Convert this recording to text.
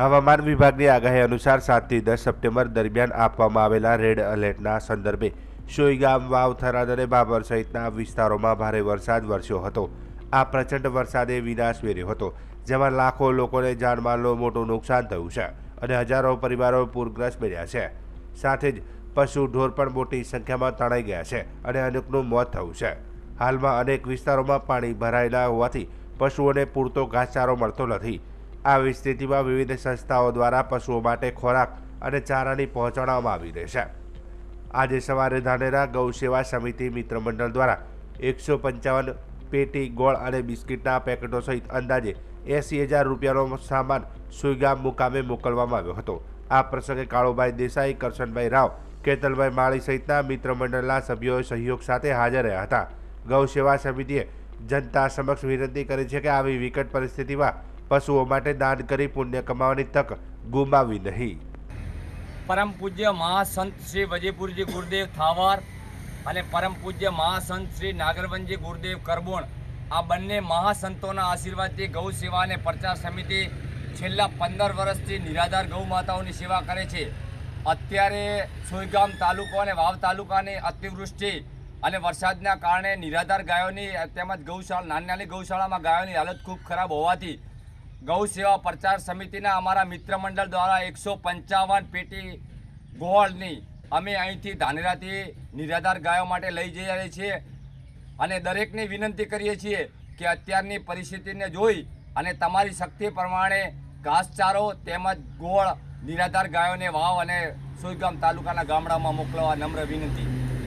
હવામાન વિભાગની આગાહી અનુસાર સાતથી દસ સપ્ટેમ્બર દરમિયાન આપવામાં આવેલા રેડ એલર્ટના સંદર્ભે સોઈગામ વાવ થરાદ અને બાબર સહિતના વિસ્તારોમાં ભારે વરસાદ વરસ્યો હતો. આ પ્રચંડ વરસાદે વિનાશ વેર્યો હતો, જેમાં લાખો લોકોને જાનમાલનું મોટું નુકસાન થયું છે અને હજારો પરિવારો પૂરગ્રસ્ત બન્યા છે. સાથે જ પશુ ઢોર પણ મોટી સંખ્યામાં તણાઈ ગયા છે અને અનેકનું મોત થયું છે. હાલમાં અનેક વિસ્તારોમાં પાણી ભરાયેલા હોવાથી પશુઓને પૂરતો ઘાસચારો મળતો નથી. આવી સ્થિતિમાં વિવિધ સંસ્થાઓ દ્વારા પશુઓ માટે ખોરાક અને ચારાની પહોંચાડવામાં આવી રહેશે આજે સવારે ધાનેરા ગૌ સેવા સમિતિ મિત્ર મંડળ દ્વારા એકસો પંચાવન પેટી, ગોળ અને બિસ્કિટના પેકેટો સહિત અંદાજે એંસી હજાર રૂપિયાનો સામાન સુઈગામ મુકામે મોકલવામાં આવ્યો હતો. આ પ્રસંગે કાળુભાઈ દેસાઈ, કરશનભાઈ રાવ, કેતલભાઈ માળી સહિતના મિત્ર મંડળના સભ્યોએ સહયોગ સાથે હાજર રહ્યા હતા. ગૌ સેવા સમિતિએ જનતા સમક્ષ વિનંતી કરી છે કે આવી વિકટ પરિસ્થિતિમાં પશુઓ માટે દાન કરી પુણ્ય કમાવાની તક ગુમાવી નહીં. પરમ પૂજ્ય મહાસંત શ્રી વજીપુરજી ગુરુદેવ થાવર અને પરમ પૂજ્ય મહાસંત શ્રી નાગરવનજી ગુરુદેવ કરબોણ આ બંને મહાસંતોના આશીર્વાદથી ગૌ સેવા અને પ્રચાર સમિતિ છેલ્લા પંદર વર્ષથી નિરાધાર ગૌ માતાઓની સેવા કરે છે. અત્યારે સોયગામ તાલુકો અને વાવ તાલુકાની અતિવૃષ્ટિ અને વરસાદના કારણે નિરાધાર ગાયોની તેમજ ગૌશાળા નાની નાની ગૌશાળામાં ગાયોની હાલત ખૂબ ખરાબ હોવાથી ગૌ સેવા પ્રચાર સમિતિના અમારા મિત્ર મંડળ દ્વારા એકસો પંચાવન પેટી ગોળની અમે અહીંથી ધાનેરાથી નિરાધાર ગાયો માટે લઈ જઈએ છીએ અને દરેકને વિનંતી કરીએ છીએ કે અત્યારની પરિસ્થિતિને જોઈ અને તમારી શક્તિ પ્રમાણે ઘાસચારો તેમજ ગોળ નિરાધાર ગાયોને વાવ અને સોયગામ તાલુકાના ગામડામાં મોકલવા નમ્ર વિનંતી.